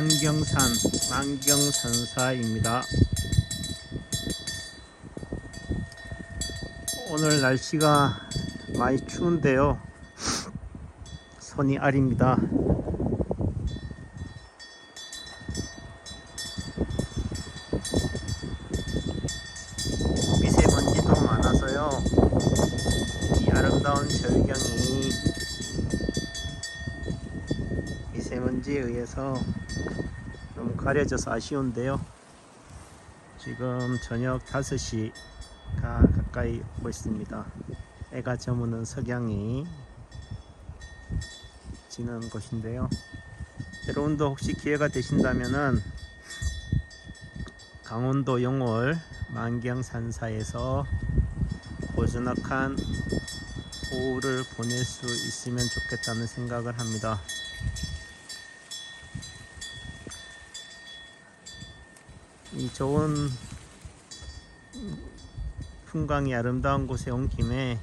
만경산 만경산사입니다. 오늘 날씨가 많이 추운데요. 손이 아립니다. 미세먼지도 많아서요. 이 아름다운 절경이 미세먼지에 의해서 좀 가려져서 아쉬운데요. 지금 저녁 5시가 가까이 오고 있습니다. 해가 저무는 석양이 지는 곳인데요. 여러분도 혹시 기회가 되신다면은 강원도 영월 만경산사에서 고즈넉한 오후를 보낼 수 있으면 좋겠다는 생각을 합니다. 이 좋은 풍광이 아름다운 곳에 온 김에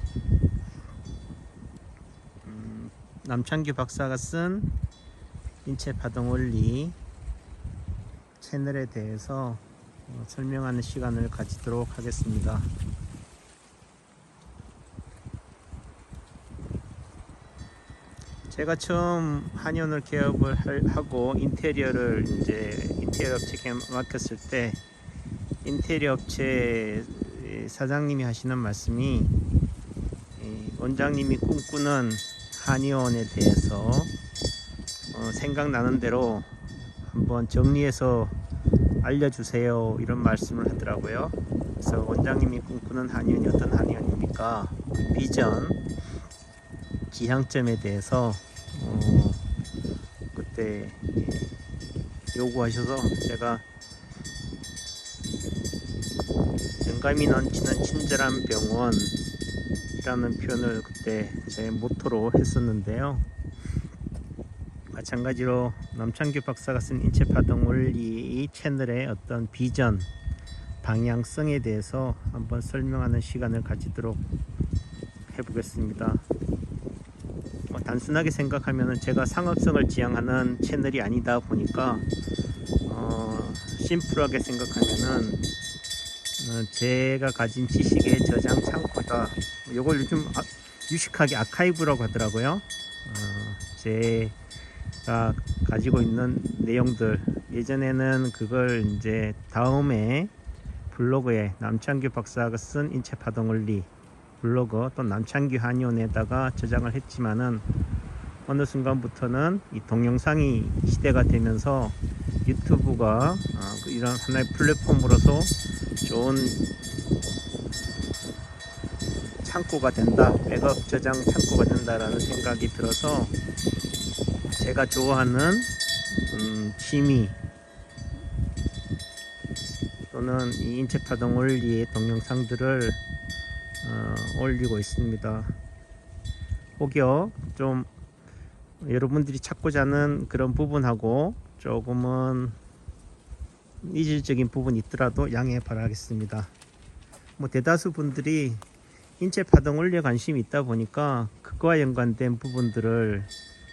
음, 남창규 박사가 쓴 인체 파동 원리 채널에 대해서 어, 설명하는 시간을 가지도록 하겠습니다. 제가 처음 한의원을 개업을 할- 하고 인테리어를 이제 인테리어 업체에 맡겼을 때 인테리어 업체 사장님이 하시는 말씀이 이 원장님이 꿈꾸는 한의원에 대해서 어, 생각나는 대로 한번 정리해서 알려주세요 이런 말씀을 하더라고요. 그래서 원장님이 꿈꾸는 한의원이 어떤 한의원입니까? 그 비전 지향점에 대해서 어, 그때 예, 요구하셔서 제가 정감이 넘치는 친절한 병원이라는 표현을 그때 제 모토로 했었는데요. 마찬가지로 남창규 박사가 쓴 인체파동 원리 채널의 어떤 비전, 방향성에 대해서 한번 설명하는 시간을 가지도록 해보겠습니다. 뭐 단순하게 생각하면 제가 상업성을 지향하는 채널이 아니다 보니까 어, 심플하게 생각하면은 어, 제가 가진 지식의 저장 창고다. 이걸 요즘 아, 유식하게 아카이브라고 하더라고요. 어, 제가 가지고 있는 내용들 예전에는 그걸 이제 다음에 블로그에 남창규 박사가 쓴 인체 파동 원리 블로그 또 남창규 한의원에다가 저장을 했지만은 어느 순간부터는 이 동영상이 시대가 되면서 유튜브가 아, 그 이런 하나의 플랫폼으로서 좋은 창고가 된다, 백업 저장 창고가 된다라는 생각이 들어서 제가 좋아하는 음, 취미 또는 이 인체파동 원리의 동영상들을 어, 올리고 있습니다. 혹여 좀 여러분들이 찾고자 하는 그런 부분하고 조금은 이질적인 부분이 있더라도 양해 바라겠습니다. 뭐 대다수 분들이 인체 파동 원리에 관심이 있다 보니까 그거와 연관된 부분들을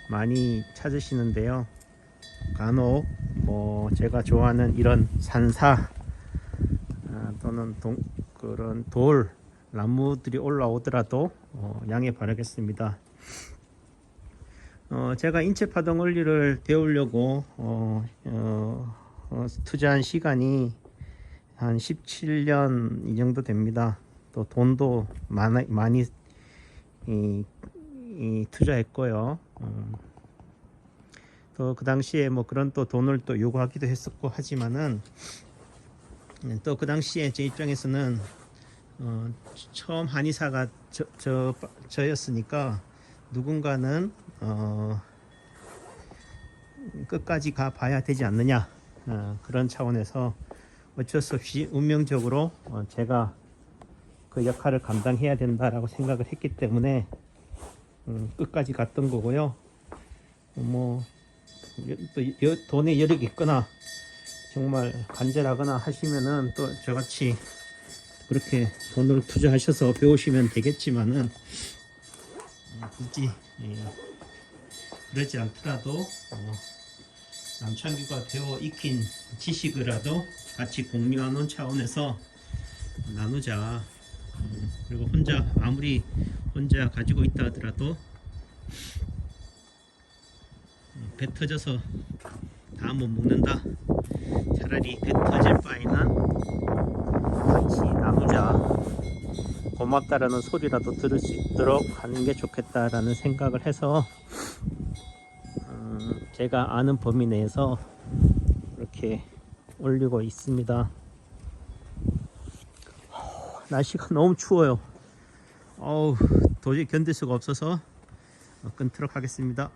많이 찾으시는데요. 간혹 뭐 제가 좋아하는 이런 산사 아, 또는 동, 그런 돌 나무들이 올라오더라도 어, 양해 바라겠습니다. 어, 제가 인체 파동 원리를 배우려고 어, 어, 어, 투자한 시간이 한 17년 이 정도 됩니다. 또 돈도 많이, 많이 이, 이 투자했고요. 어, 또그 당시에 뭐 그런 또 돈을 또 요구하기도 했었고 하지만은 또 그 당시에 제 입장에서는 어, 처음 한의사가 저, 저, 저였으니까 누군가는 어, 끝까지 가 봐야 되지 않느냐 어, 그런 차원에서 어쩔 수 없이 운명적으로 어, 제가 그 역할을 감당해야 된다라고 생각을 했기 때문에 음, 끝까지 갔던 거고요. 뭐 또 돈에 여력이 있거나 정말 간절하거나 하시면은 또 저같이 그렇게 돈을 투자하셔서 배우시면 되겠지만은 음, 굳이 예, 그러지 않더라도 어, 남창규가 배워 익힌 지식이라도 같이 공유하는 차원에서 나누자. 음, 그리고 혼자 아무리 혼자 가지고 있다 하더라도 음, 배 터져서 다 못 먹는다. 차라리 배 터질 바에는 같이 나누자. 고맙다라는 소리라도 들을 수 있도록 하는 게 좋겠다라는 생각을 해서 음, 제가 아는 범위 내에서 이렇게 올리고 있습니다. 날씨가 너무 추워요. 어우, 도저히 견딜 수가 없어서 끊도록 하겠습니다.